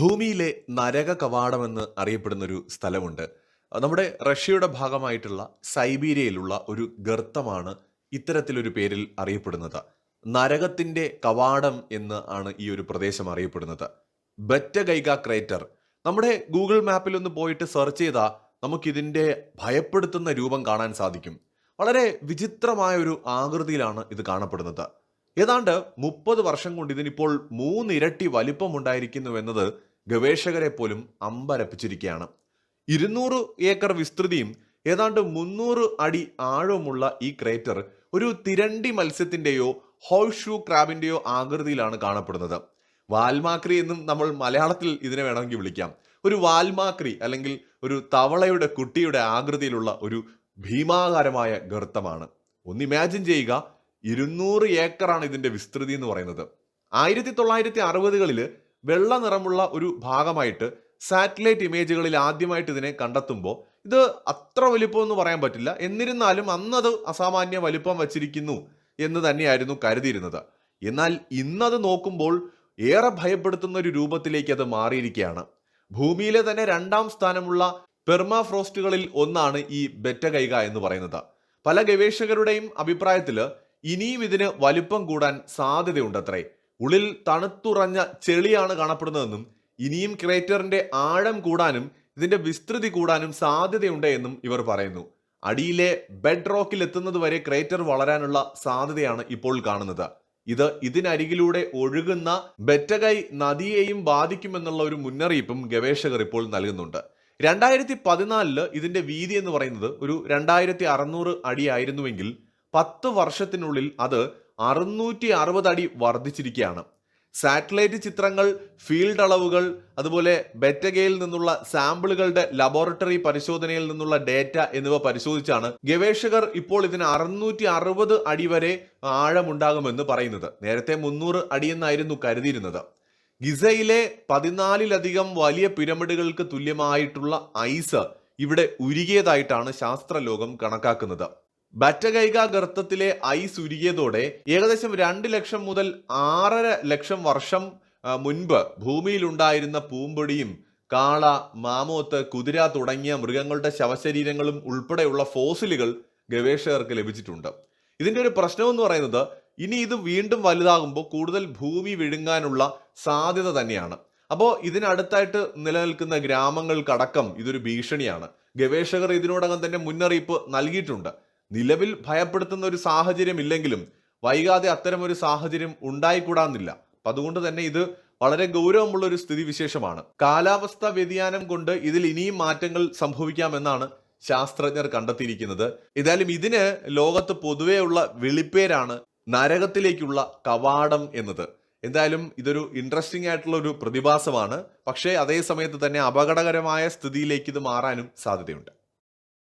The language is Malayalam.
ഭൂമിയിലെ നരക കവാടമെന്ന് അറിയപ്പെടുന്ന ഒരു സ്ഥലമുണ്ട്. നമ്മുടെ റഷ്യയുടെ ഭാഗമായിട്ടുള്ള സൈബീരിയയിലുള്ള ഒരു ഗർത്തമാണ് ഇത്തരത്തിലൊരു പേരിൽ അറിയപ്പെടുന്നത്. നരകത്തിന്റെ കവാടം എന്ന് ആണ് ഈ ഒരു പ്രദേശം അറിയപ്പെടുന്നത്. ബറ്റഗൈഗ ക്രേറ്റർ. നമ്മുടെ ഗൂഗിൾ മാപ്പിൽ ഒന്ന് പോയിട്ട് സെർച്ച് ചെയ്താൽ നമുക്കിതിന്റെ ഭയപ്പെടുത്തുന്ന രൂപം കാണാൻ സാധിക്കും. വളരെ വിചിത്രമായ ഒരു ആകൃതിയിലാണ് ഇത് കാണപ്പെടുന്നത്. ഏതാണ്ട് മുപ്പത് വർഷം കൊണ്ട് ഇതിനിപ്പോൾ മൂന്നിരട്ടി വലിപ്പമുണ്ടായിരിക്കുന്നു എന്നത് ഗവേഷകരെ പോലും അമ്പരപ്പിച്ചിരിക്കുകയാണ്. ഇരുന്നൂറ് ഏക്കർ വിസ്തൃതിയും ഏതാണ്ട് മുന്നൂറ് അടി ആഴവുമുള്ള ഈ ക്രേറ്റർ ഒരു തിരണ്ടി മത്സ്യത്തിന്റെയോ ഹോഴ്ഷൂ ക്രാബിന്റെയോ ആകൃതിയിലാണ് കാണപ്പെടുന്നത്. വാൽമാക്രി എന്നും നമ്മൾ മലയാളത്തിൽ ഇതിനെ വേണമെങ്കിൽ വിളിക്കാം. ഒരു വാൽമാക്രി അല്ലെങ്കിൽ ഒരു തവളയുടെ കുട്ടിയുടെ ആകൃതിയിലുള്ള ഒരു ഭീമാകാരമായ ഗർത്തമാണ്. ഒന്ന് ഇമാജിൻ ചെയ്യുക ഇരുന്നൂറ് ഏക്കറാണ് ഇതിന്റെ വിസ്തൃതി എന്ന് പറയുന്നത്. ആയിരത്തി തൊള്ളായിരത്തി അറുപതുകളിൽ വെള്ള നിറമുള്ള ഒരു ഭാഗമായിട്ട് സാറ്റലൈറ്റ് ഇമേജുകളിൽ ആദ്യമായിട്ട് ഇതിനെ കണ്ടെത്തുമ്പോൾ ഇത് അത്ര വലിപ്പം എന്ന് പറയാൻ പറ്റില്ല. എന്നിരുന്നാലും അന്നത് അസാമാന്യ വലിപ്പം വച്ചിരിക്കുന്നു എന്ന് തന്നെയായിരുന്നു കരുതിയിരുന്നത്. എന്നാൽ ഇന്നത് നോക്കുമ്പോൾ ഏറെ ഭയപ്പെടുത്തുന്ന ഒരു രൂപത്തിലേക്ക് അത് മാറിയിരിക്കുകയാണ്. ഭൂമിയിലെ തന്നെ രണ്ടാം സ്ഥാനമുള്ള പെർമാഫ്രോസ്റ്റുകളിൽ ഒന്നാണ് ഈ ബെറ്റഗൈഗ എന്ന് പറയുന്നത്. പല ഗവേഷകരുടെയും അഭിപ്രായത്തിൽ ഇനിയും ഇതിന് വലിപ്പം കൂടാൻ സാധ്യതയുണ്ടത്രേ. ഉള്ളിൽ തണുത്തുറഞ്ഞ ചെളിയാണ് കാണപ്പെടുന്നതെന്നും ഇനിയും ക്രേറ്ററിന്റെ ആഴം കൂടാനും ഇതിന്റെ വിസ്തൃതി കൂടാനും സാധ്യതയുണ്ട് എന്നും ഇവർ പറയുന്നു. അടിയിലെ ബെഡ് റോക്കിൽ എത്തുന്നത് വരെ ക്രേറ്റർ വളരാനുള്ള സാധ്യതയാണ് ഇപ്പോൾ കാണുന്നത്. ഇത് ഇതിനരികിലൂടെ ഒഴുകുന്ന ബെറ്റകൈ നദിയെയും ബാധിക്കുമെന്നുള്ള ഒരു മുന്നറിയിപ്പും ഗവേഷകർ ഇപ്പോൾ നൽകുന്നുണ്ട്. രണ്ടായിരത്തി പതിനാലിൽ ഇതിന്റെ വീതി എന്ന് പറയുന്നത് ഒരു രണ്ടായിരത്തി അറുന്നൂറ് അടിയായിരുന്നുവെങ്കിൽ പത്ത് വർഷത്തിനുള്ളിൽ അത് അറുന്നൂറ്റി അറുപത് അടി വർദ്ധിച്ചിരിക്കുകയാണ്. സാറ്റലൈറ്റ് ചിത്രങ്ങൾ ഫീൽഡ് അളവുകൾ അതുപോലെ ബെറ്റഗയിൽ നിന്നുള്ള സാമ്പിളുകളുടെ ലബോറട്ടറി പരിശോധനയിൽ നിന്നുള്ള ഡേറ്റ എന്നിവ പരിശോധിച്ചാണ് ഗവേഷകർ ഇപ്പോൾ ഇതിന് അറുന്നൂറ്റി അറുപത് അടി വരെ ആഴമുണ്ടാകുമെന്ന് പറയുന്നത്. നേരത്തെ മുന്നൂറ് അടിയെന്നായിരുന്നു കരുതിയിരുന്നത്. ഗിസയിലെ പതിനാലിലധികം വലിയ പിരമിഡുകൾക്ക് തുല്യമായിട്ടുള്ള ഐസ് ഇവിടെ ഉരുകിയതായിട്ടാണ് ശാസ്ത്രലോകം കണക്കാക്കുന്നത്. ബറ്റഗൈഗ ഗർത്തത്തിലെ ഐസ് ഉരുകിയതോടെ ഏകദേശം രണ്ട് ലക്ഷം മുതൽ ആറര ലക്ഷം വർഷം മുൻപ് ഭൂമിയിലുണ്ടായിരുന്ന പൂമ്പൊടിയും കാള മാമോത്ത് കുതിര തുടങ്ങിയ മൃഗങ്ങളുടെ ശവശരീരങ്ങളും ഉൾപ്പെടെയുള്ള ഫോസിലുകൾ ഗവേഷകർക്ക് ലഭിച്ചിട്ടുണ്ട്. ഇതിന്റെ ഒരു പ്രശ്നമെന്ന് പറയുന്നത് ഇനി ഇത് വീണ്ടും വലുതാകുമ്പോൾ കൂടുതൽ ഭൂമി വിഴുങ്ങാനുള്ള സാധ്യത തന്നെയാണ്. അപ്പോൾ ഇതിനടുത്തായിട്ട് നിലനിൽക്കുന്ന ഗ്രാമങ്ങൾക്കടക്കം ഇതൊരു ഭീഷണിയാണ്. ഗവേഷകർ ഇതിനോടകം തന്നെ മുന്നറിയിപ്പ് നൽകിയിട്ടുണ്ട്. നിലവിൽ ഭയപ്പെടുത്തുന്ന ഒരു സാഹചര്യം ഇല്ലെങ്കിലും വൈകാതെ അത്തരം ഒരു സാഹചര്യം ഉണ്ടായിക്കൂടാന്നില്ല. അപ്പൊ അതുകൊണ്ട് തന്നെ ഇത് വളരെ ഗൗരവമുള്ള ഒരു സ്ഥിതിവിശേഷമാണ്. കാലാവസ്ഥ വ്യതിയാനം കൊണ്ട് ഇതിൽ ഇനിയും മാറ്റങ്ങൾ സംഭവിക്കാമെന്നാണ് ശാസ്ത്രജ്ഞർ കണ്ടെത്തിയിരിക്കുന്നത്. ഏതായാലും ഇതിന് ലോകത്ത് പൊതുവെയുള്ള വിളിപ്പേരാണ് നരകത്തിലേക്കുള്ള കവാടം എന്നത്. എന്തായാലും ഇതൊരു ഇൻട്രസ്റ്റിംഗ് ആയിട്ടുള്ള ഒരു പ്രതിഭാസമാണ്. പക്ഷേ അതേ സമയത്ത് തന്നെ അപകടകരമായ സ്ഥിതിയിലേക്ക് ഇത് മാറാനും സാധ്യതയുണ്ട്.